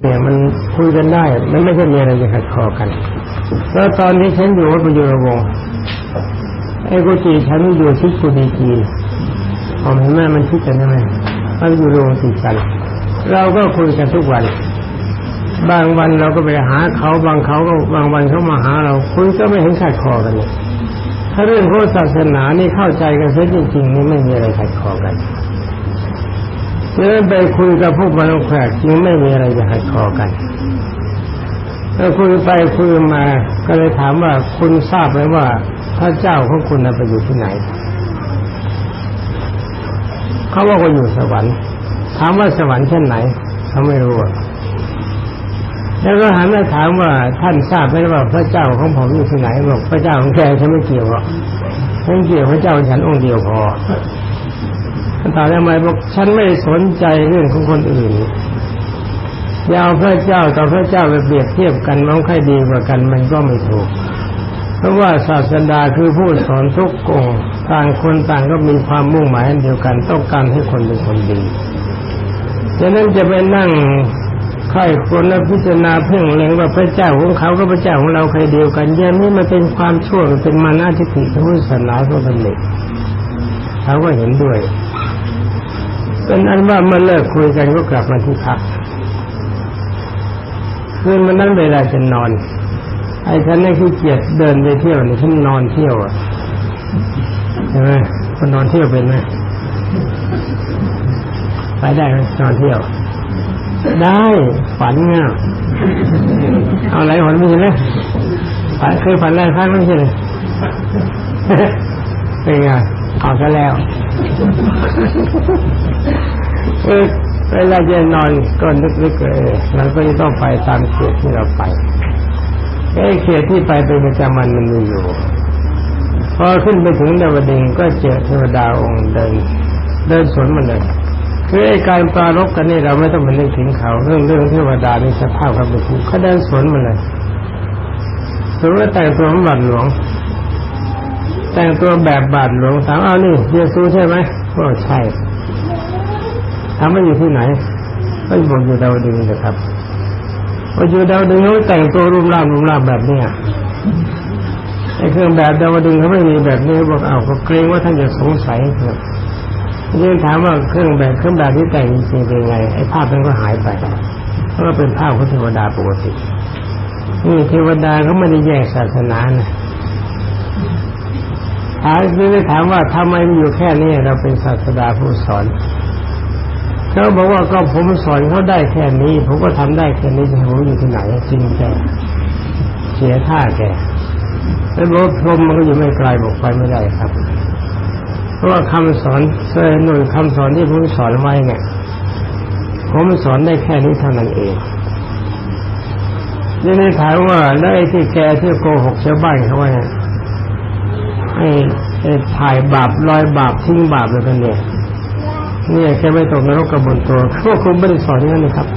เนี่ยมันคุยกันได้ มันไม่ใช่มีอะไรจะขัดคอกัน แล้วตอนที่ฉันอยู่วัดประยุรวงศ์ไอ้กุฏิฉันอยู่ที่กุฏิจีนผมเห็นแม่มันคิดกันใช่ไหมมันอยู่โรงติดกัน เราก็คุยกันทุกวัน บางวันเราก็ไปหาเขาบางเขาก็บางวันเขามาหา เราคุยก็ไม่เห็นขัดคอกันเลยถ้าเรื่องพุทธศาสนานี่เข้าใจกันเสียจริงๆนี่ไม่มีอะไรขัดคอกัน เมื่อไปคุยกับพวกมันแขกจริงไม่มีอะไรจะขัดคอกันแล้วคุยไปคุยมาก็เลยถามว่าคุณทราบไหมว่าพระเจ้าของคุณไปอยู่ที่ไหน เขาบอกว่าอยู่สวรรค์ถามว่าสวรรค์เช่นไหน เขาไม่รู้อะแล้วก็หันมาถามว่าท่านทราบไหมว่าพระเจ้าของผมอยู่ที่ไหนบอกพระเจ้าของแกฉันไม่เกี่ยวหรอกฉันเกี่ยวพระเจ้าฉันองค์เดียวพอ ท่าทำไมบอกฉันไม่สนใจเรื่องของคนอื่นอย่าเอาพระเจ้าต่อพระเจ้าไปเปรียบเทียบกันน้องใครดีกว่ากันมันก็ไม่ถูก เพราะว่าศาสดาคือผู้สอนทุกองต่างคนต่างก็มีความมุ่งหมายเดียวกันต้องการให้คนเป็นคนดีฉะนั้นจะไปนั่งค่อยคนและพิจารณาเพ่งเล็งว่าพระเจ้าของเขาก็พระเจ้าของเราใครเดียวกันอย่างนี้มันเป็นความชั่วเป็นมานาทิฏฐิทางพุทธศาสนาของตำหนิเขาก็เห็นด้วย เป็นอันว่าเมื่อเลิกคุยกันก็กลับมาที่พักคืนวันนั้นเวลาจะนอน ไอ้ฉันนี่ขี้เกียจเดินไปเที่ยวนี่ฉันนอนเที่ยวอะใช่ไหมคนนอนเที่ยวเป็นไหมไปได้ไหมนอนเที่ยว ได้ฝันเงี้ยเอาอะไรฝันม่ใช่ไหมฝันเคยฝันอะไรครั้งไม่ใช่เลยเป็นไง เอาซะแล้วเวลาจะนอนก็นึกๆเออเราก็จะต้องไปตามเขตที่เราไปไอ้เขตที่ไปเป็นประจำวันมันมีอยู่ พอขึ้นไปถึงดาวดึงก็เจอเทวดาองค์เดินเดินสวนมันเลยคือไอ้การปรารบกันนี่เราไม่ต้องไปนึกถึงเขา เรื่องเรื่องเทวดานี่สภาพเขาเป็นทุกข์เขาเดินสวนมันเลยสมมติว่าแต่งตัวเหมือนหลวง แต่งตัวแบบบาทหลวงถามอ้าวนี่เยซูใช่ไหมก็ใช่ถามว่าอยู่ที่ไหนก็บอกอยู่ดาวดึงนะครับว่าอยู่ดาวดึงเขาแต่งตัวรูปร่างรูปร่างแบบเนี้ยไอ้เครื่องแบบดาวดึงเขาไม่มีแบบนี้บอกเอาวก็เกรงว่าท่านจะสงสัยครับยังถามว่าเครื่องแบบเครื่องแบบที่แต่งจริงเป็นไงไอ้ภาพนั้นก็หายไปเพราะเป็นภาพของเทวดาปกตินี่เทวดาเขาไม่ได้แยกศาสนานะ ถามคือได้ถามว่าทำไมมันอยู่แค่นี้เราเป็นศาสดาผู้สอนเขาบอกว่าก็ผมสอนเขาได้แค่นี้ ผมก็ทำได้แค่นี้จะผมอยู่ที่ไหนจริงแกเสียท่าแกแล้วบอกพรมมันก็อยู่ไม่ไกลบอกไปไม่ได้ครับ เพราะว่าคำสอนเซนหนุนคำสอนที่ผมสอนไว้เนี่ยผมสอนได้แค่นี้เท่านั้นเองยังได้ถามว่าแล้วไอ้ที่แกที่โกหกชาวบ้านเขาว่า ไอ้ไอ้ถ่ายบาปลอยบาปทิ้งบาปเลยกันเนี่ยเนี่ยแกไม่ตกนรกกระบนตัวพวกคุณไม่ได้สอนอย่างนั้นนะครับ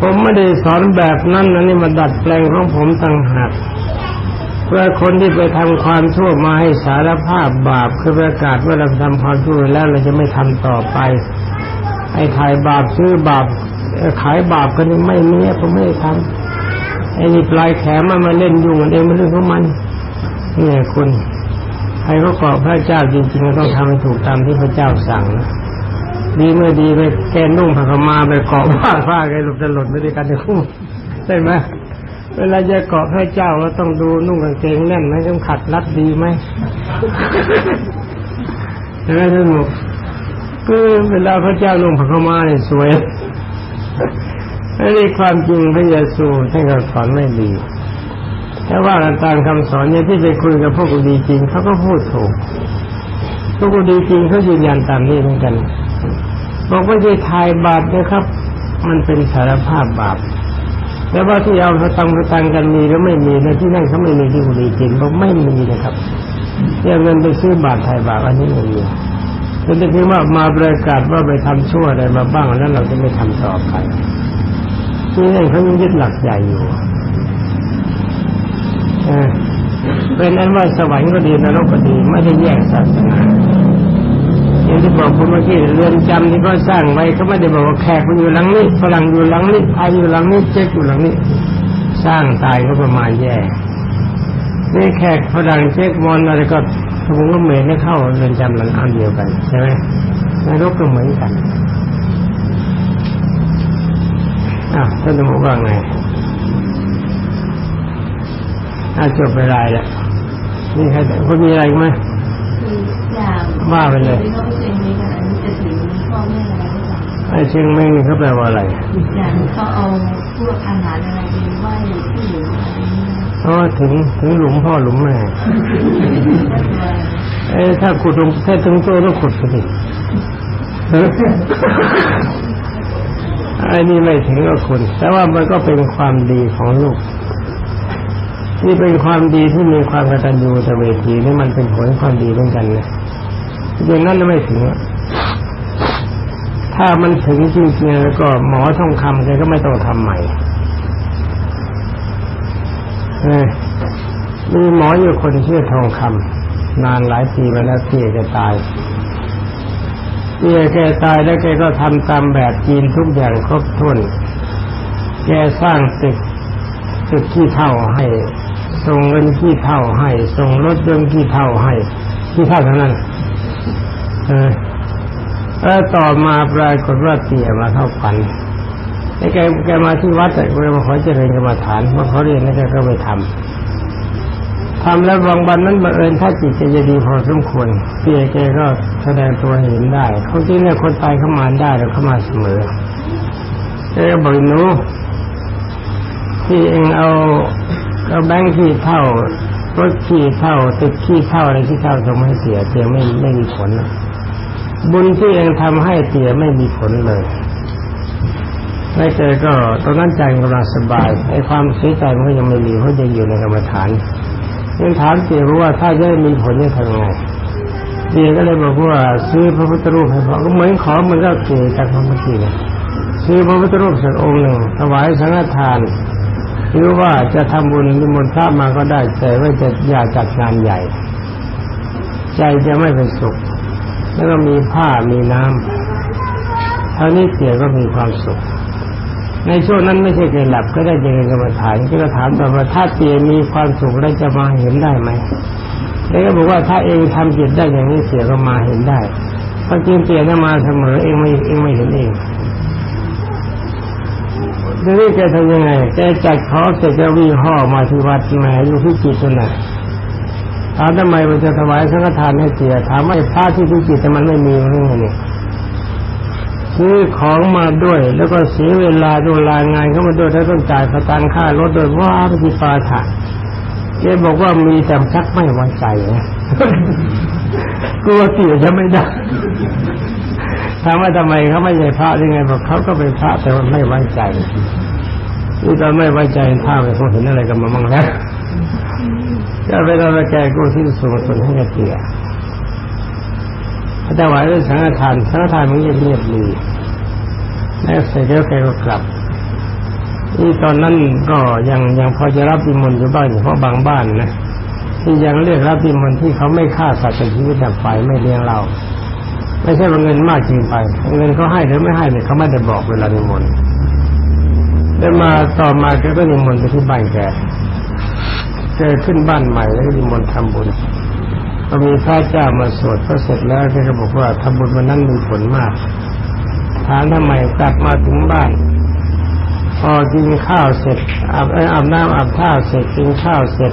ผมไม่ได้สอนแบบนั้นนะนี่มาดัดแปลงของผมต่างหากเพื่อคนที่ไปทำความชั่วมาให้สารภาพบาปคือประกาศว่าเราทำความชั่วแล้วเราจะไม่ทำต่อไป ไอ้ถ่ายบาปซื้อบาปขายบาปกันนี่ไม่มีผมไม่ได้ทำไอ้นี่ปลายแขนมันมาเล่นยุ่งกันเองมันเรื่องของมัน นี่ยคุณใครก็เกาะพระเจ้าจริงๆก็ต้องทำให้ถูกตามที่พระเจ้าสั่งนะดีเมื่อดีไปแกนุ่งผ้าขมาไปเกาะผ้าผ้าแกหลุดจะหลุดไม่ได้กันในคู่ใช่ไหมเวลาจะเกาะพระเจ้าเราต้องดูนุ่งกางเกงแน่นไหมต้องขัดรัดดีไหมใช่ไหมท่านหมกคือเวลาพระเจ้านุ่งผ้าขมาเนี่ยสวยอันนี้ความจริงพระเยซูท่านก็สอนไม่ดี แต่ว่ากันตามคำสอนเนี่ยที่ไปคุยกับพวกกุดีจริงเขาก็พูดถูกพวกกุดีจริงเขายืนยันตามนี้เหมือนกัน บอกว่าจะทายบาปนะครับ มันเป็นสารภาพบาปแต่ว่าที่เอาสตังค์สตังค์กันมีหรือไม่มีในที่นั่นเขาไม่มีที่กุดีจริงบอกไม่มีนะครับเรียกเงินไปซื้อบาปทายบาปอันนี้ไม่มีเป็นแต่เพียงว่ามาประกาศว่าไปทำชั่วอะไรมาบ้างแล้วเราจะไม่ทำต่อไปที่นั่นเขายังยึดหลักใหญ่อยู่ เป็นนั้นว่าสวรรค์ก็ดีนรกก็ดีไม่ได้แยกศาสนาอย่างที่บอกคุณเมื่อกี้เรือนจำที่เขาสร้างไว้เขาไม่ได้บอกว่าแขกมันอยู่หลังนี้ฝรั่งอยู่หลังนี้ไทยอยู่หลังนี้เจ๊กอยู่หลังนี้ สร้างตายก็ประมาณแย่นี่แขกฝรั่งเช็คมอนอะไรก็ผมก็เหมือนไม่เข้าเรือนจำหลังอันเดียวกันใช่ไหมนรกก็เหมือนกันอะท่านจะบอกว่าไง อะจบไปรายแล้วนี่ใครแต่คนมีอะไรอีกไหมคืออย่างว่าไปเลยที่เขาไปเซ็นนี้กันอันนี้จะถึงพ่อแม่อะไรหรือเปล่าไอ้เชียงแม่งนี่เขาแปลว่าอะไรอย่างเขาเอาพวกอาหารอะไรไปไหว้ที่หรืออะไรนี่นะเพราะว่าถึงถึงหลุมพ่อหลุมแม่เอ้ยถ้าขุดลงถ้าถึงตัวต้องขุดไปดิไอ้นี่ไม่ถึงกับคุณ แต่ว่ามันก็เป็นความดีของลูก นี่เป็นความดีที่มีความกตัญญูตเวทีนี่มันเป็นผลความดีเหมือนกันนะอย่างนั้นไม่ถึงถ้ามันถึงจริงๆแล้วก็หมอทองคำแกก็ไม่ต้องทำใหม่เออมีหมออยู่คนชื่อทองคำนานหลายปีมาแล้วที่แกตายที่แกตายแล้วแกก็ทำตามแบบจีนทุกอย่างครบถ้วนแกสร้างตึกตึกขี้เท่าให้ ส่งเงินขี้เท่าให้ ส่งรถยนต์ขี้เท่าให้ขี้เท่าเท่านั้นเออแล้วต่อมาปรากฏว่าเตี่ยมาเข้าฝันไอ้แกแกมาที่วัดแต่แกมาขอเจริญกรรมฐานมื่อเรียนแล้วแกก็ไปทำทำแล้วบางวันนั้นบังเอิญถ้าจิตจะดีพอสมควรเตี่ยแกก็แสดงตัวเห็นได้เขาจริงเนี่ยคนตายเข้ามาได้แล้วเข้ามาเสมอแกก็บอกหนูที่เองเอา เอาแบงค์ขี้เท่ารถขี้เท่าตึกขี้เท่าอะไรที่เท่าส่งมาให้เสียเตียไม่ไม่มีผลบุญที่เองทำให้เตียไม่มีผลเลยไม่เจอก็ตอนนั้นใจกำลังสบายไอ้ความเสียใจมันก็ยังไม่มีเพราะยังอยู่ในกรรมฐานยังถามเตียรู้ว่าถ้าจะมีผลจะทำไงเตียก็เลยบอกว่าซื้อพระพุทธรูปให้พ่อก็เหมือนขอเหมือนกับเตียจากพระพุทธรูปซื้อพระพุทธรูปสักองค์หนึ่งถวายสังฆทาน หรือว่าจะทำบุญนิมนต์พระมาก็ได้แต่ว่าจะอย่าจัดงานใหญ่ ใจจะไม่เป็นสุข แล้วก็มีผ้ามีน้ำเท่านี้เสียก็มีความสุข ในช่วงนั้นไม่ใช่แกหลับก็ได้เจริญกรรมฐานก็ถามต่อว่าถ้าเตียมีความสุขแล้วจะมาเห็นได้ไหมแล้วก็บอกว่าถ้าเองทำจิตได้อย่างนี้เสียก็มาเห็นได้พราะจริงเตียนมาเสมอเองไม่เองไม่เห็นเอง ทีนี้แกทำยังไงแกจัดขอเสร็จจะวิ่งห่อมาที่วัดแหมอยู่ที่จิตนั่นะถามทำไมมันจะถวายสังฆทานให้เสียถามว่าพระที่พิจิตแต่มันไม่มีมันยังไงเนี่ยซื้อของมาด้วย แล้วก็เสียเวลาดูลางานเข้ามาด้วยแล้วต้องจ่ายสตางค์ค่ารถด้วยว่าไปที่ปาถะแกบอกว่ามีแต่ชักไม่ไว้ใจนะกลัวเสียจะไม่ได้ ถามว่าทำไมเขาไม่ใช่พระยังไงบอกเขาก็เป็นพระแต่ว่าไม่ไว้ใจนี่ตอนไม่ไว้ใจท่าไปคงเห็นอะไรกันมาบ้างแล้วจะไปตอนแกกูที่สูงสุดให้กับเตียพระเจ้าไหวด้วยสังฆทานสังฆทานมันเงียบเงียบดีแล้วเสร็จแล้วแกก็กลับนี่ตอนนั้นก็ยังยังพอจะรับบิมนอยู่บ้างเพราะบางบ้านนะที่ยังเรียกรับบิมนที่เขาไม่ฆ่าสัตว์เป็นชีวิตแบบไฟไม่เลี้ยงเรา ไม่ใช่ว่าเงินมากจริงไป เงินเขาให้หรือไม่ให้เนี่ยเขาไม่ได้บอกเวลานิมนต์แล้วมาต่อมาแกก็นิมนต์ไปที่บ้านแกแกขึ้นบ้านใหม่แล้วนิมนต์ทำบุญก็มีพระเจ้ามาสวดพอเสร็จแล้วแกก็บอกว่าทำบุญวันนั้นมีผลมากถามทำไมกลับมาถึงบ้าน พอกินข้าวเสร็จอาบเอ้ยอาบน้ำอาบท่าเสร็จกินข้าวเสร็จ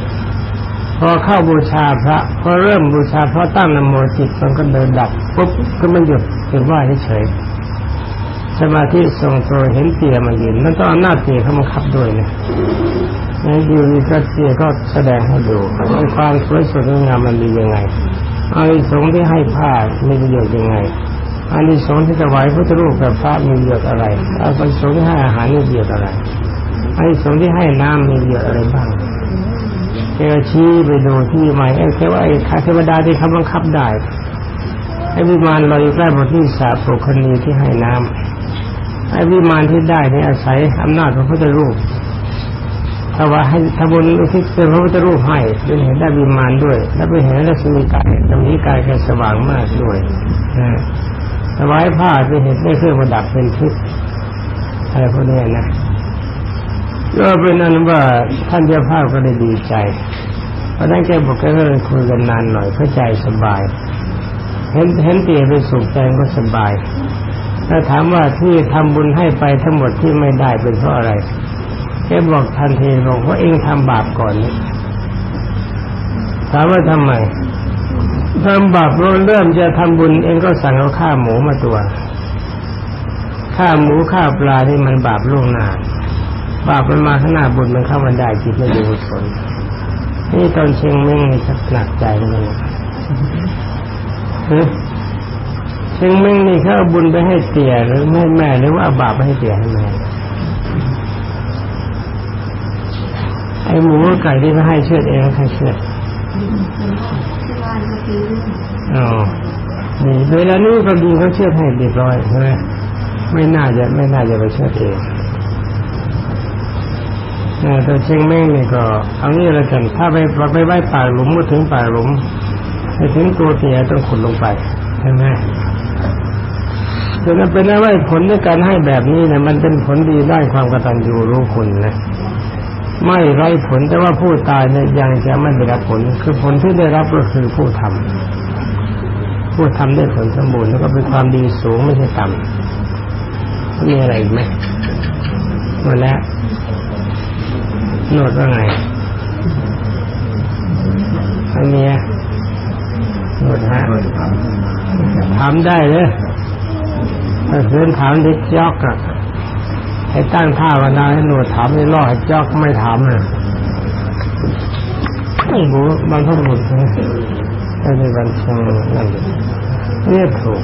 พอเข้าบูชาพระพอเริ่มบูชาพระตั้งนโมจิตมันก็เดินดับปุ๊บก็ไมันหยุดเป็นว่าเฉยสมาธิทรงตัวเห็นเตียมายืนมันต้องอาหน้าเตียเข้ามาคับด้วยนะนี่อยู่นี่ก็เตียก็แสดงให้ดูว่าความสวยสดงามมันดียังไงอานิสงส์ที่ให้ผ้ามีประโยชน์ยังไงอานิสงส์ที่ถวายพระพุทธรูปกับพระมีประโยชน์อะไรอานิสงส์ที่ให้อาหารมีประโยชน์อะไรอานิสงส์ที่ให้น้ำมีประโยชน์อะไรบ้าง แกชี้ไปดูที่ใหม่ไอ้แค่ว่าไอ้เทวดาที่เขาบังคับได้ไอ้วิมานลอยอยู่ใกล้บทที่สาปุคณีที่ให้น้ำไอ้วิมานที่ได้นี่อาศัยอำนาจของพระพุทธรูปถ้าว่าให้ทำบุญอุทิศเป็นพระพุทธรูปให้เป็นเห็นได้วิมานด้วย แล้วเป็นเห็นรัศมีกายรัศมีกายแกสว่างมากด้วยถวายผ้าเป็นเห็นได้เครื่องประดับเป็นทิพย์อะไรพวกนี้นะ ก็เป็นนั้นว่าท่านเจ้าภาพก็ได้ดีใจเพราะนั้นแกบอกแกก็เลยคุยกันนานหน่อยเพื่อใจสบาย เห็นเห็นเตียเป็นสุขใจก็สบายถ้าถามว่าที่ทำบุญให้ไปทั้งหมดที่ไม่ได้เป็นเพราะอะไรแกบอกทันทีบอกว่าเองทำบาปก่อนนี่ถามว่าทำไมทำบาปเราเริ่มจะทำบุญเองก็สั่งเอาข้าหมูมาตัวข้าหมูข้าปลาที่มันบาปล่วงหน้า บาปมันมาข้างหน้าบุญมันเข้ามาได้จิตไม่ดูสนนี่ตอนเชียงเม้งนี่ชักหนักใจเลยเฮ้ยเชียงเม้งนี่เขาเอาบุญไปให้เตี่ยหรือไม่ให้แม่หรือว่าเอาบาปไปให้เตี่ยให้แม่ไอ้หมูไก่ที่เขาให้เชือดเองใครเชือดที่บ้านเมื่อกี้อ๋อนี่เวลานี้ก็ดีเขาเชือดให้เรียบร้อยใช่ไหมไม่น่าจะไม่น่าจะไปเชือดเองเออ แต่เชียงเม้งนี่ก็เอางี้ละกันถ้าไปไปไหว้ป่าหลุมก็ถึงป่าหลุมไปถึงตัวเตียต้องขุดลงไปใช่ไหมแต่นั้นเป็นนะว่าผลในการให้แบบนี้เนี่ยมันเป็นผลดีได้ความกตัญญูรู้คุณนะไม่ไร้ผลแต่ว่าผู้ตายเนี่ยยังจะไม่ได้รับผล คือผลที่ได้รับก็คือผู้ทำผู้ทำได้ผลสมบูรณ์แล้วก็เป็นความดีสูงไม่ใช่ต่ำมีอะไรอีกไหมหมดแล้ว โนดว่าไงอันเนี้ยโนดฮะถามได้เลยถ้าเพื่อนถามดิจอกอะให้ตั้งท่าวันนาให้หนวดถามให้ล่อให้จ้าก็ไม่ถามเลยไอ้หูบางท่านหมดนะไอ้ในวันเชิงนั่นเนี่ยถูก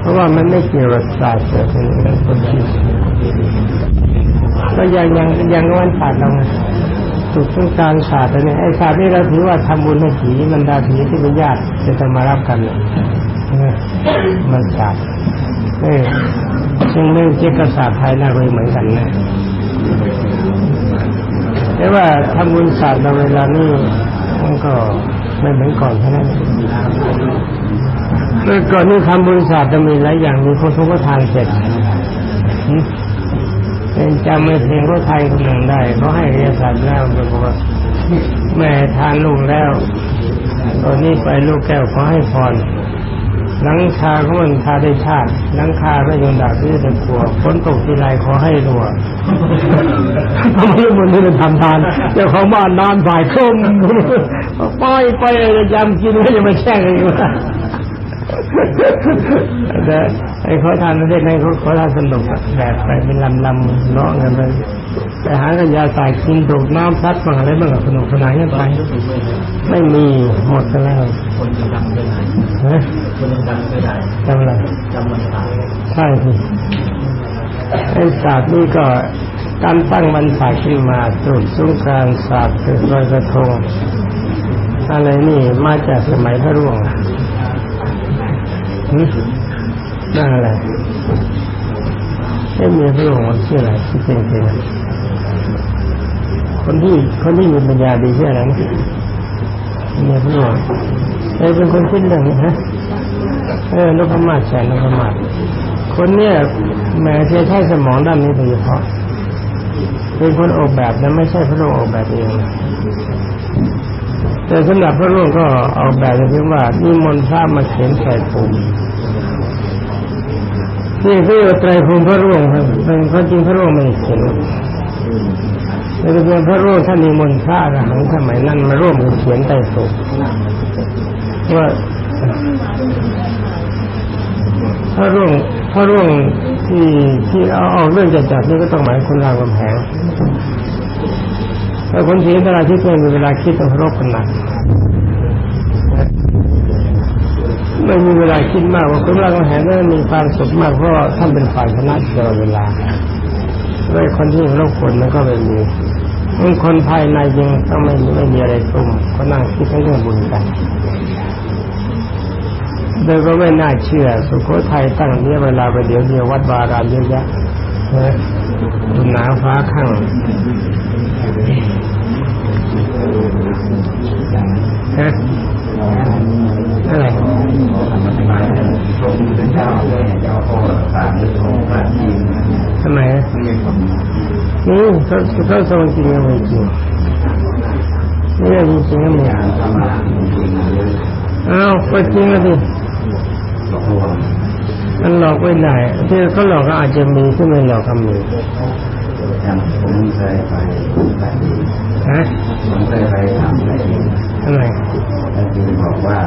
เพราะว่ามันไม่เกี่ยวกับศาสตร์แต่เป็นคนที่ ก็ยังยังยังวันศาสตร์เราไงถูกต้องการศาสตร์เนี่ยไอ้ศาสตร์นี่เราถือว่าทำบุญให้ผีบรรดาผีที่เป็นญาติจะต้องมารับกันเนี่ยมันศาสตร์เออซึ่งเรื่องเจ๊กบศาสตร์ไทยน่าจะเหมือนกันนะแต่ว่าทำบุญศาสตร์ในเวลานี้มันก็ไม่เหมือนก่อนเท่านั้นเมื่อก่อนนี่ทำบุญศาสตร์จะมีหลายอย่างมีคนทุกทานเสร็จ เป็นจำไม่เพลงก็ไทยคนหนึ่งได้เขาให้เรียนศาสตร์แล้วบอกว่าแม่ทานลูกแล้วตอนนี้ไปลูกแก้วขอให้พรหลังคาก็มันคาได้ชาติหลังคาก็ยังด่าที่จะกลัวฝนตกทีไรขอให้รัวทำไมมันไม่ได้ทำทานเจ้าของบ้านนอนฝ่ายคมปล่อยไปยำกินก็ยังมาแช่งกันอยู่ แต่ไอ้ขอทานประเทศนั้นเขาขอทานสนุกอะแบบไปเป็นลำลำเลาะกันไปไปหากันยาใส่กินถูกน้ำพัดบ้างอะไรบ้างก็สนุกสนานกันไปไม่มีหมดไปแล้วคนจำไม่ได้ฮะคนจำไม่ได้จำอะไรจำมันตายใช่สิไอ้ศาสตร์นี่ก็การตั้งวันศาสตร์ขึ้นมาตรุษสงกรารศาสตร์คือลอยกระทงอะไรนี่มาจากสมัยพระร่วง หนั่นอะไรไอ้เมียพระร่วงมันชื่ออะไรที่เป็นเป็นคนที่คนที่มีปัญญาดีชื่ออะไรนะเมียพระร่วงไอ้เป็นคนคิดเรื่องนี้ฮะเออนพมาศแสนนพมาศคนเนี้ยแหมจะใช้สมองด้านนี้โดยเฉพาะเป็นคนออกแบบนะไม่ใช่พระองค์ออกแบบเอง แต่สำหรับพระองค์ก็ออกแบบเพียงว่านิมนต์พระมาเขียนใส่ภูมินี่คือไตรภูมิพระร่วงครับเป็นความจริงพระร่วงไม่เขียนแต่เป็นพระร่วงท่านนิมนต์พระอรหังสมัยนั้นมาร่วมเขียนใต้ศพว่าถ้าร่วงถ้าร่วงที่ที่เอาเอาเรื่องจัดจัดนี่ก็ต้องหมายคนรามกำแหง แต่คนเสียเวลาที่เป็นเวลาคิดต้องรบกันหนักไม่มีเวลาคิดมากว่าคนรามกำแหงนั้นมีความสุขมากเพราะท่านเป็นฝ่ายชนะตลอดเวลาด้วยคนที่รบคนนั้นก็ไม่มีมันคนภายในยังต้องไม่มีไม่มีอะไรตุ่มก็นั่งคิดเรื่องบุญกันโดยก็ไม่น่าเชื่อ สุโขทัยตั้งเนี้ยเวลาไปเดี๋ยวเดียววัดวารามเยอะแยะนะหนาฟ้าข้าง ฮะอะไรทำไมฮะนี่เขาเขาทรงจริงไม่จริงนี่จริงจริงก็ไม่อ่านอ้าวก็จริงดิมันหลอกไม่ได้ที่เขาหลอกก็อาจจะมีที่ไม่หลอกก็มี ผมเคยไปไปดีฮะผมเคยไปทำไปดีทำไมแล้วคือบอกว่า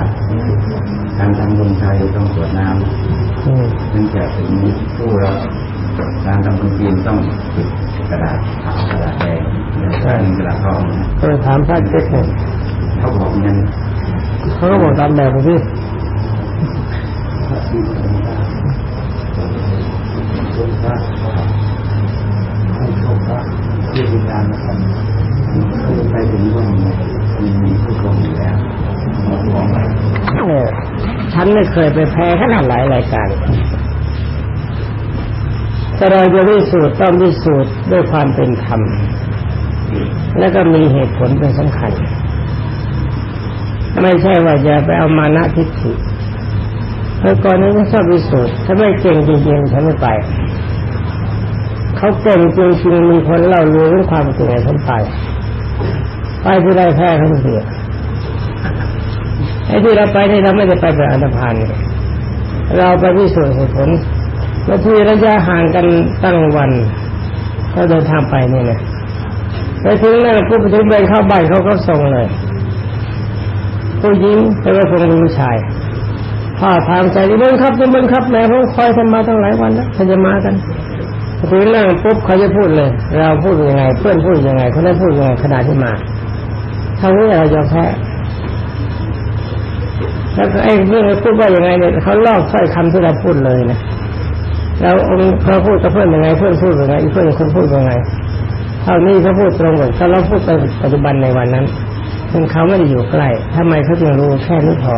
การทำบุญไทยต้องสวดน้อืมำถึงจะถึงผู้รับการทำบุญจีนต้องติดกระดาษขาวกระดาษแดงแล้วก็มีกระดาษทองก็เลยถามพระเจ๊กเนี่ยเขาบอกงั้นเขาก็บอกตามแบบไปที่ที่พิการนะครับไปถึงก็มีมีผู้ชมอยู่แล้วบอกว่าเนี่ยฉันไม่เคยไปแพ้ขนาดหลายรายการแต่เราจะพิสูจน์ต้องพิสูจน์ด้วยความเป็นธรรม แล้วก็มีเหตุผลเป็นสำคัญ ไม่ใช่ว่าจะไปเอามานะทิฏฐิเมื่อก่อนนี้ไม่ชอบพิสูจน์ถ้าไม่เก่งจริงๆฉันไม่ไป เขาเก่งจริงๆมีคนเล่าเรื่องความเก่งให้ฉันไปไปที่ได้แพ้ทั้งเดียวไอ้ที่เราไปนี่เราไม่ได้ไปแบบอันธพาลนี่เราไปพิสูจน์เหตุผลบางทีระยะห่างกันตั้งวันเขาเดินทางไปนี่นะไปถึงนั่นปุ๊บไปถึงเดินเข้าบ้านเขาก็ส่งเลยผู้หญิงแต่ว่าคงผู้ชายพ่อทางใจเบิ้งครับเบิ้งครับแม่ผมคอยทำมาตั้งหลายวันแล้วเขาจะมากัน พอนั่งปุ๊บเขาจะพูดเลย เราพูดยังไง เพื่อนพูดยังไงเขาได้พูดยังไงขนาดที่มาเท่านี้เรายอมแพ้แล้วไอ้เรื่องพูดว่าอย่างไงเนี่ยเขาลอกถ้อยคำที่เราพูดเลยนะเราองค์เขาพูดกับเพื่อนยังไง เพื่อนพูดยังไงอีกเพื่อนคนพูดยังไงเท่านี้เขาพูดตรงกับถ้าเราพูดไปปัจจุบันในวันนั้นซึ่งเขาไม่ได้อยู่ใกล้ทำไมเขาจึงรู้แค่นี้พอ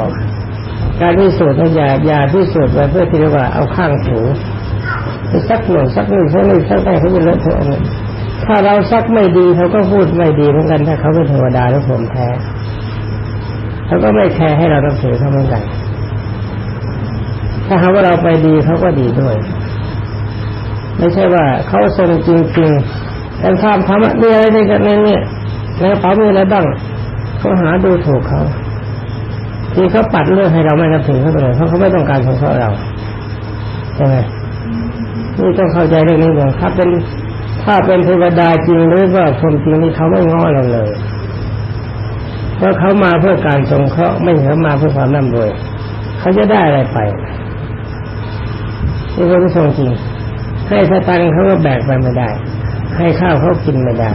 การพิสูจน์นะอย่าอย่าพิสูจน์ไปเพื่อที่ว่าเอาข้างถู ไปซักหนึ่งซักหนึ่งซักหนึ่งซักได้เขาจะเลอะเทอะเนี่ยถ้าเราซักไม่ดีเขาก็พูดไม่ดีเหมือนกันถ้าเขาเป็นเทวดาแล้วผมแท้เขาก็ไม่แคร์ให้เราต้องถือเขาเหมือนกันถ้าหากว่าเราไปดีเขาก็ดีด้วย ไม่ใช่ว่าเขาทรงจริงๆแต่ความทำอะมีอะไรในกันในเนี่ยในกระเป๋ามีอะไรบ้างเขาหาดูถูกเขาที่เขาปัดเรื่องให้เราไม่นับถือเขาเลยเพราะเขาไม่ต้องการสงเคราะห์เราใช่ไหมนี่ ต้องเข้าใจเรื่องนี้ก่อนถ้าเป็นถ้าเป็นเทวดาจริงหรือว่าพรหมจริงนี่เขาไม่ง้อเราเลย เพราะเขามาเพื่อการสงเคราะห์ไม่เขามาเพื่อความร่ำรวยเขาจะได้อะไรไปนี่เขาไม่ทรงจริง ให้สตังเขาก็แบกไปไม่ได้ ให้ข้าวเขากินไม่ได้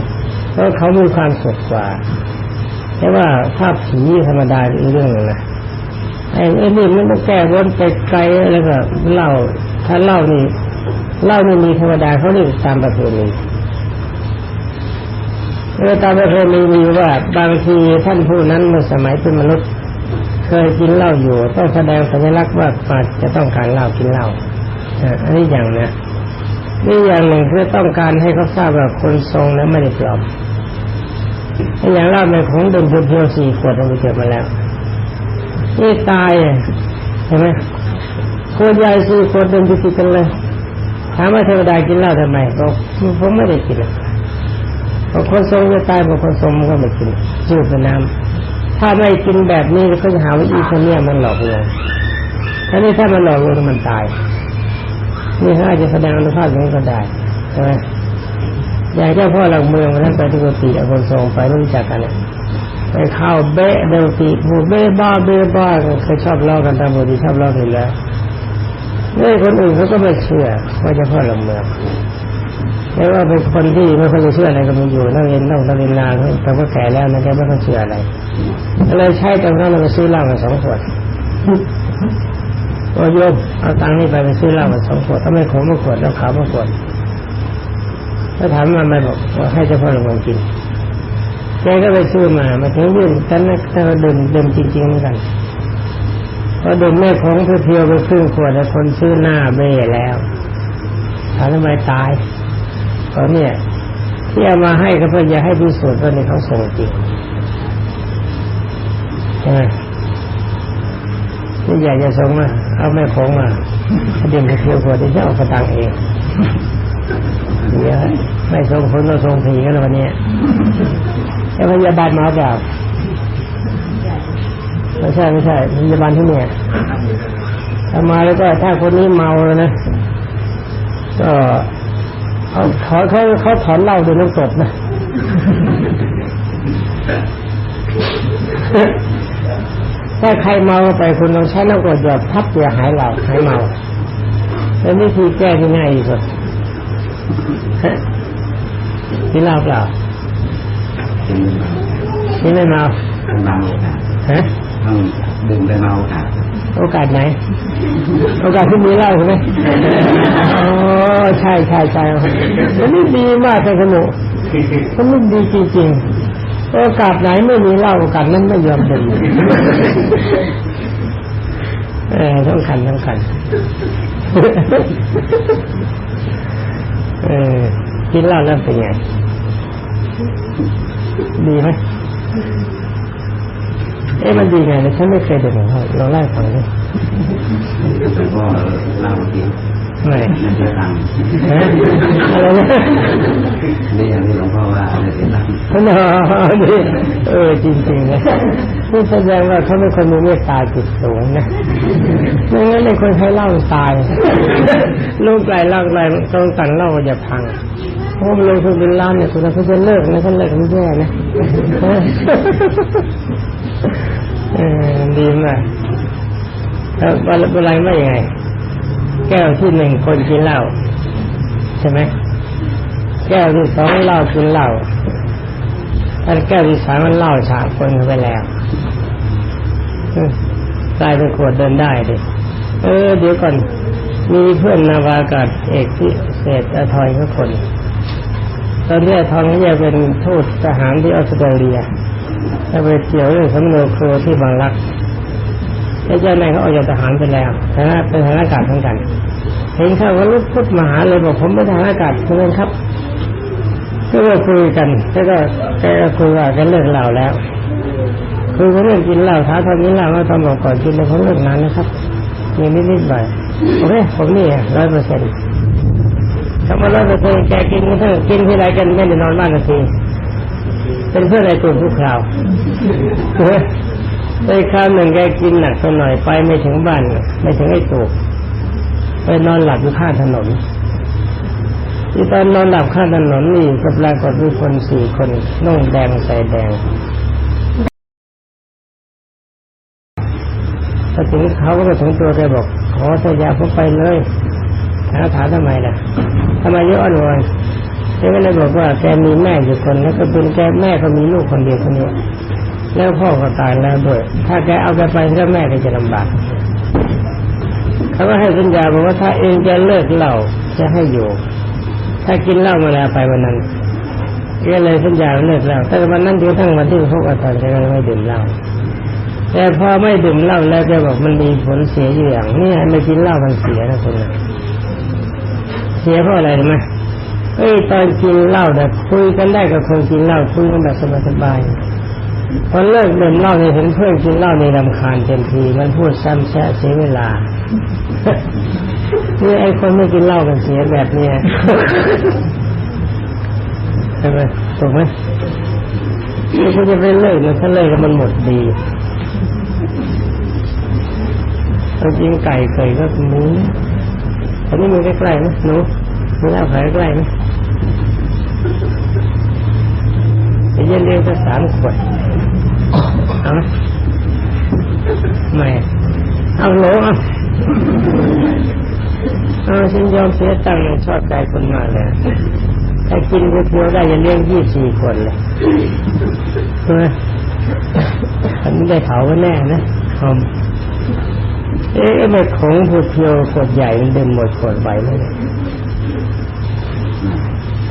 เพราะเขามีความสุขกว่า แต่ว่าถ้าผีธรรมดาอีกเรื่องหนึงนะไอ้ไอ้นี่มันต้องแก้วนไปไกลแล้วก็เล่า ถ้าเล่านี่ เล่านี่มีธรรมดาเขาเรียกตามประเพณีเออตามประเพณีมีว่าบางทีท่านผู้นั้นเมื่อสมัยเป็นมนุษย์ เคยกินเหล้าอยู่ต้องแสดงสัญลักษณ์ว่าอาจจะต้องการเหล้ากินเหล้าอันนี้อย่างนะนี่อย่างหนึ่งคือต้องการให้เขาทราบว่าคนทรงนั้นไม่ได้ปลอมอย่างเหล้าในของเดิมเพียวสี่ขวดเราไปเก็บมาแล้วนี่ตายเห็นไหมขวดใหญ่สี่ขวดเดินติดกันเลย ถามว่าเทวดากินเหล้าทำไมบอกผมไม่ได้กินหรอกบางคนทรงจะตายบางคนทรงก็ไม่กินจืดเป็นน้ำถ้าไม่กินแบบนี้เขาจะหาว่าอีคนเนี้ยมันหลอกลวงถ้านี่ถ้ามันหลอกลวงมันตายนี่เขาอาจจะแสดงอนุภาพอย่างนี้ก็ได้ใช่ไหมอย่างเจ้าพ่อหลักเมืองวันนั้นไปที่กุฏิเอาคนทรงไปรู้จักกันไปเข้าเบะเดวติพูเบะบ้าเบะบ้าเคยชอบเล่ากันตามบทีชอบเล่าถึงแล้ว นี่คนอื่นเขาก็ไม่เชื่อว่าจ้าพ่อหลักเมืองแต่ว่าเป็นคนที่ไม่ค่อยจะเชื่ออะไรก็มีอยู่นักเรียนต้องเรียนนานเขาก็แก่แล้วนะแกไม่ค่อยเชื่ออะไรก็เลยใช้ตรงนั้นเราไปซื้อเหล้ามาสองขวดก็โยมเอาตังค์นี่ไปไปซื้อเหล้ามาสองขวดถ้าไม่ขมมาขวดแล้วขาวมาขวดถ้าถามมันไม่บอกว่าให้เฉพาะหลวงกินแกก็ไปซื้อมามาถึงยื่นกันนะถ้าเราดื่มดื่มจริงๆเหมือนกัน พอดื่มแม่ของเพียวไปครึ่งขวดแล้วคนซื้อหน้าเบ้แล้วถามทำไมตายเพราะเนี่ยที่เอามาให้ก็เพื่อจะให้พิสูจน์ว่านี่เขาส่งจริงใช่ไหมนี่อยากจะส่งมาเอาแม่ของมาเดินไปเที่ยวขวดที่จะเอากระตังเองเดี๋ยวไม่ส่งผลก็ส่งผีกันแล้ววันนี้ไอ้พยาบาลมาเปล่า ไม่ใช่ไม่ใช่พยาบาลที่เนี่ยถ้ามาแล้วก็ถ้าคนนี้เมาแล้วนะก็เขาถอนเขาเขาถอนเหล้าด้วยน้ำกรดนะถ้าใครเมาไปคุณลองใช้น้ำกรดหยดทับเพื่อหายเหล้าหายเมาเป็นวิธีแก้ที่ง่ายที่สุดที่เหล้าเปล่ากินไม่เมาที่ไม่เมาต้องเมาค่ะฮะ ต้งดื่มไปเมาค่ะ โอกาสไหน โอกาสที่มีเล้าใช่ไหมอ๋อใช่ใช่ใช่มันนี่ดีมากเลยขนุมันนี่ดีจริงๆ โอกาสไหนไม่มีเล้าโอกาสนั้นไม่ยอมดื่มเออต้องขันต้องขันเออกินเหล้าแล้วเป็นไงดีไหม เอ๊ะมันดีไงเนี่ยฉันไม่เคยดื่มของเขาเราไล่าให้ฟังดิแต่ก็เล่าทีไม่นั่นเสียตังค์ฮะอะไรนะนี่อย่างที่หลวงพ่อว่านั่นเสียตังค์นอนี่เออจริงๆนะนี่แสดงว่าเขาเป็นคนมีเมตตาจิตสูงนะไม่งั้นในคนใช้เหล้าตายลูกไก่เหล้าไก่ต้องกันเหล้าอย่าพังเพราะมันลงทุนเป็นล้านเนี่ยคุณเขาจะเลิกนะเขาเลิกไม่แย่นะ เออดีมากแล้วเวลาไม่ยังไง แก้วที่หนึ่งคนกินเหล้าใช่ไหมแก้วที่สองเหล้ากินเหล้าถ้าแก้วที่สามมันเหล้าสามคนเขาไปแล้วกลายเป็นขวดเดินได้ดิเออเดี๋ยวก่อน มีเพื่อนนาวากาศเอกที่เศษอทอยเขาคน ตอนนี้ทอยเขาจะเป็นทูตทหารที่ออสเตรเลีย จะไปเกี่ยวเรื่องสำนวนครูที่บางรักแล้วเจ้านายเขาออกจากทหารไปแล้วฐานะเป็นทหารอากาศทั้งกัน เห็นเขาก็ลุกพุดมหาเลยบอกผมเป็นทหารอากาศเพื่อนครับ ก็เลยคุยกันแล้วก็แกก็คุยว่าแกเลิกเหล้าแล้วคุยเรื่องกินเหล้าท้าทำกินเหล้าว่าทำบอกก่อนกินแล้วผมเลิกนานนะครับมีนิดนิดหน่อยโอเคผมนี่ร้อยเปอร์เซ็นต์ถ้ามาร้อยเปอร์เซ็นต์แกกินกันกินที่ไรกันไม่ได้นอนบ้านนาที เป็นเพื่อนในกลุ่มทุกคราวเฮ้ยในคราวหนึ่งแกกินหนักสักหน่อยไปไม่ถึงบ้านไม่ถึงไอ้ตูกไปนอนหลับอยู่ข้างถนน ที่ตอนนอนหลับข้างถนนนี่ก็ปรากฏมีคนสี่คนนุ่งแดงใส่แดงพอถึงเขาก็ถึงตัวแกบอกขอสัญญาผมไปเลยถามถามทำไมล่ะทำไมเยอะอ่อน วอนแกก็เลยบอกว่าแกมีแม่อยู่คนแล้วก็เป็นแกแม่ก็มีลูกคนเดียวคนนี้แล้วพ่อก็ตายแล้วด้วย ถ้าแกเอาแกไปแล้วแม่ก็จะลำบากเขาก็ให้สัญญาบอกว่าถ้าเองจะเลิกเหล้าจะให้อยู่ ถ้ากินเหล้ามาแล้วไปวันนั้นก็เลยสัญญาเลิกเหล้าแต่วันนั้นจนกระทั่งวันที่พบอาจารย์แกก็ไม่ดื่มเหล้าแต่พอไม่ดื่มเหล้าแล้วแกบอกมันมีผลเสียอยู่อย่างนี่ไม่กินเหล้ามันเสียนะคนเสียเพราะอะไรรู้ไหม เอ้ยตอนกินเหล้าเนี่ยคุยกันได้กับคนกินเหล้าคุยกันแบบสบายๆพอเลิกดื่มเหล้าเนี่ยเห็นเพื่อนกินเหล้าในรำคาญเต็มทีมันพูดซ้ำแซะเสียเวลานี่ไอ้คนไม่กินเหล้ากันเสียแบบเนี้ยใช่ไหมถูกไหมนี่เขาจะไปเลิกนะถ้าเลิกแล้วมันหมดดีเอาจริงไก่เคยก็หมูตอนนี้มีใกล้ๆไหมหนูมีเหล้าขายใกล้ไหม ไปเย็นเรียงก็สามขวดเอาไหมไม่เอาโหลเอาฉันยอมเสียตังค์ชอบใจคนมาเลยถ้ากินก๋วยเตี๋ยวได้จะเลี้ยงยี่สี่คนเลยใช่ไหมอันได้เผาก็แน่นะหอมเอ๊ะไอ้ของก๋วยเตี๋ยวขวดใหญ่มันเดินหมดขวดไหวไหมเนี่ย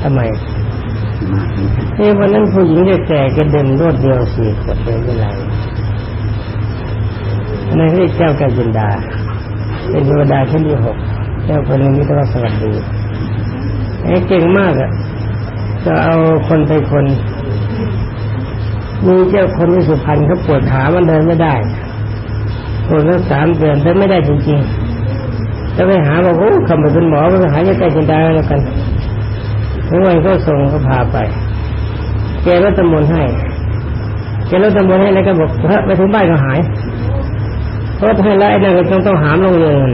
ทำไม เอ๊ะวันนั้นผู้หญิงแก่ๆก็เดินรวดเดียวสี่ขวดเลยไม่ไรในเรียกเจ้ากัจินดา เป็นเทวดาชั้นที่หกเจ้าคนนี้มิตรสวัสดีไอ้เก่งมากอะก็เอาคนไปคนมีเจ้าคนที่สุพรรณเขาปวดขามันเดินไม่ได้ปวดตั้งสามเดือนเดินไม่ได้จริงๆจะไปหาบอกโอ้คำไปเป็นหมอไปหายาใกล้จินดาแล้วกัน ทั้งวันก็ส่งเขาพาไปแกรัตมนให้แกรัตมนให้แล้วก็บอกเฮ้ยไปถึงบ้านก็หายเพราะให้แล้วไอ้นั่นก็ต้องต้องหามลงเงิน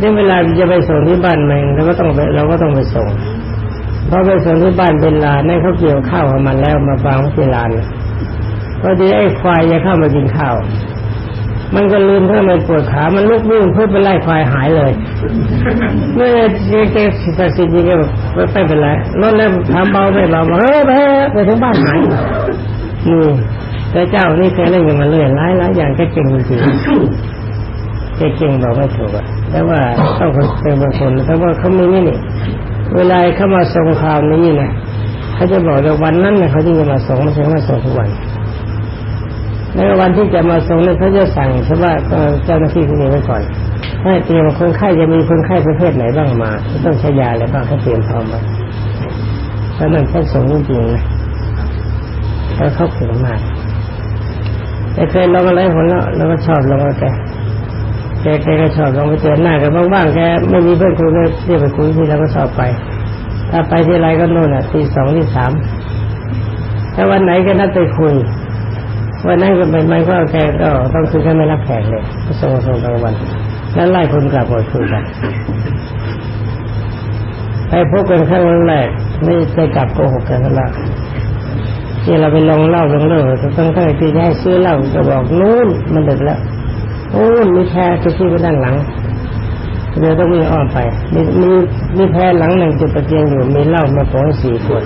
ถึงเวลาจะไปส่งที่บ้านมันเราก็ต้องไปเราก็ต้องไปส่งพอไปส่งที่บ้านเป็นลานในเขาเกี่ยวข้าวของมันแล้วมาฟังที่ลานพอดีไอ้ควายจะเข้ามากินข้าว มันก็ลืมถ้ามันปวดขา มันลุกวิ่งเพื่อไปไล่ควายหายเลยเมื่อเจ๊เจ๊สิทธิ์จริงก็ไม่เป็นไรรถเริ่มทำเบาไม่เบาเฮ้ยไปไปถึงบ้านหายนี่แต่เจ้านี่เคยเล่นกันมาเรื่อยหลายหลายอย่างแกเก่งจริงๆแกเก่งบอกไม่ถูกอะแต่ว่าต้องเป็นบางคนแต่ว่าเขามีนี่นี่เวลาเขามาส่งข่าวนี้นะเขาจะบอกว่าวันนั้นเนี่ยเขาจะมาส่งไม่ใช่มาส่งทุกวัน ในวันที่จะมาส่งเนี่ยเขาจะสั่งใช่ว่าเจ้าหน้าที่คนนี้ไว้ก่อนให้เตรียมคนไข้จะมีคนไข้ประเภทไหนบ้างมาต้องใช้ยาอะไรบ้างเขาเตรียมพร้อมไว้เพราะนั้นท่านส่งจริงๆนะแล้วเขาเก่งมากแต่เคยลองอะไรคนแล้วเราก็ชอบลองแกแกแกก็ชอบลองไปเจอหน้ากันบ้างๆแกไม่มีเพื่อนคุยเลยเรียกไปคุยที่เราก็ชอบไป ถ้าไปที่ไรก็โน่นอะตีสองที่สามถ้าวันไหนก็นัดไปคุย วันนั้นก็เป็นมันก็แกก็ต้องคือแค่ไม่รับแขกเลยก็ส่งส่งกลางวัน แล้วไล่คนกลับหมดคุยกันไปพบกันครั้งแรกไม่ได้กลับโกหกกันแล้วที่เราไปลองเล้าลองเล่าต้องทั้งที่ให้ซื้อเล้าก็บอกนู้นมันดึกแล้วโอ้มีแพรจะซื้อไปด้านหลังเดี๋ยวต้องมีอ้อมไป มีมีมีแพรหลังหนึ่งจุดตะเกียงอยู่มีเหล้ามาโปงสี่ขวด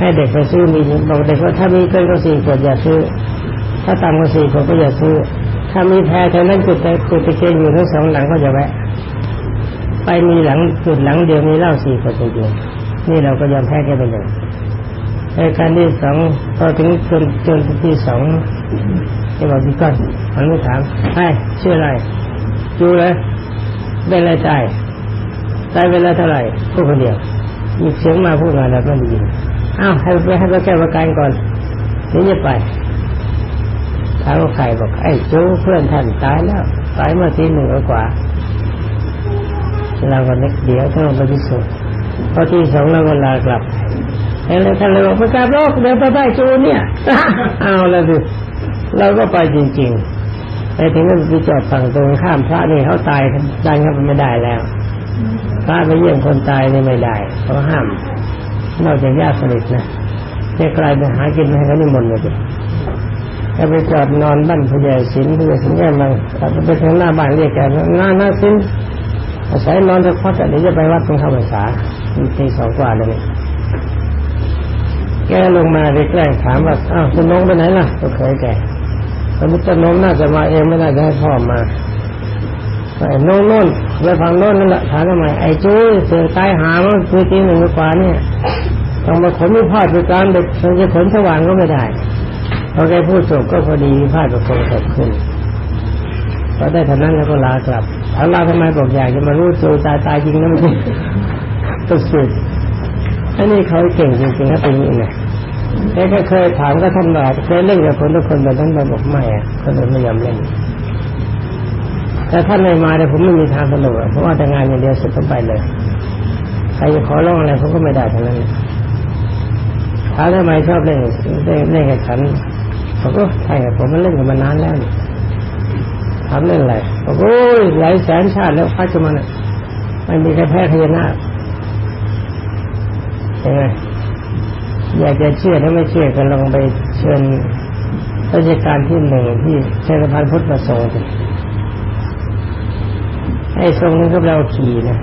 ให้เด็กไปซื้อมีบอกเด็กว่าถ้ามีเกินกว่าสี่ขวดอย่าซื้อ ถ้าต่ำกว่าสี่ขวดก็อย่าซื้อ ถ้ามีแพรแถวนั้นจุดตะจุดตะเกียงอยู่ทั้งสองหลังก็อย่าแวะไปมีหลังจุดหลังเดียวมีเหล้าสี่ขวดจริงนี่เราก็ยอมแพ้แค่ไปเลยในการที่สองพอถึงจนจนที่สองที่บอกพี่ก้อนมันไม่ถามใช่ชื่ออะไรจูเลยเป็นอะไรตายตายเวลาเท่าไหร่พูดคนเดียวมีเสียงมาพูดมาแล้วไม่ได้ยิน อ้าวให้ไปให้ไปแก้ประกันก่อนนี่จะไปถามว่าใครบอกไอ้จูเพื่อนท่านตายแล้วตายเมื่อทีหนึ่งกว่าเราก็นึกเดี๋ยวต้องไปพิสูจน์พอที่สองเราก็ลากลับแล้วท่านเลยบอกไปกราบโลกเดี๋ยวไปได้จูเนี่ยเอาแล้วดิเราก็ไปจริงๆไปถึงก็ไปจอดฝั่งตรงข้ามพระนี่เขาตายดันเข้าไปไม่ได้แล้วพระไปเยี่ยมคนตายนี่ไม่ได้เขาห้าม นอกจากญาติสนิทนะจะกลายไปหากินให้เขานิมนต์เลยดิถ้าไปจอดนอนบ้านพญาศิลป์พญาศิลป์แย่มังถ้าไปถึงหน้าบ้านเรียกแกหน้าหน้าศิลป์อาศัยนอนสักพักเดี๋ยวจะไปวัดตรงข้าวพรรษาตีสองกว่าเลยแกลงมาได้แกล้งถามว่าอ้าวคุณน้องไปไหนล่ะก็เคยแกตอนนี้จะน้องน่าจะมาเองไม่น่าจะให้พ่อมาไอ้โน่นโน่น ไปฟังโน่นนั่นแหละถามทำไมไอ้จู้เสือตายหามันคือตีหนึ่งกว่าเนี่ยต้องมาขนไม่พลาดไปกลารเด็กมันจะขนสว่างก็ไม่ได้พอแกพูดจบก็พอดีพลาดประคองศพขึ้นพอได้เท่านั้นแล้วก็ลากลับถามลาทำไมบอกอยากจะมารู้จูตายตายจริงนะมันก็สุดอันนี้เขาเก่งจริงๆครับเป็นอย่างนี้นะแต่ก็เคยถามก็ท่านบอกเคยเล่นกับคนทุกคนแบบนั้นเราบอกไม่อะคนอื่นไม่ยอมเล่น แต่ท่านไม่มาเนี่ยผมไม่มีทางสนุกเพราะว่าแต่งานอย่างเดียวเสร็จก็ไปเลย ใครจะขอร้องอะไรผมก็ไม่ได้ทั้งนั้นถามทำไมชอบเล่นเล่นเล่นกับฉันผมก็ใช่ครับผมมันเล่นกับมันนานแล้วนี่ถามเล่นอะไรบอกโอ้ยหลายแสนชาติแล้วพัชมันอะไม่มีใครแพ้พญานาคยังไงอยากจะเชื่อถ้าไม่เชื่อก็ลองไปเชิญราชการที่หนึ่งที่เชิญพันพุทธมาส่งสิ ไอ้ทรงนี้ก็เราขี่นะ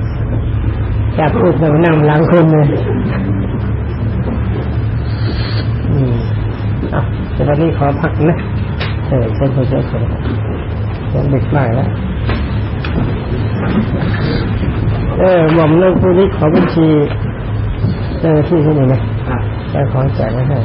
จับพูดเรานั่งหลังคนเลยอืมอะแต่ตอนนี้ขอพักนะเออเชิญผู้เจ้าส่งยังดึกมากแล้วเออหม่อมเรื่องผู้นี้ขอบัญชีเจ้าที่ที่นี่นะแจ้ขอแจกไว้ให้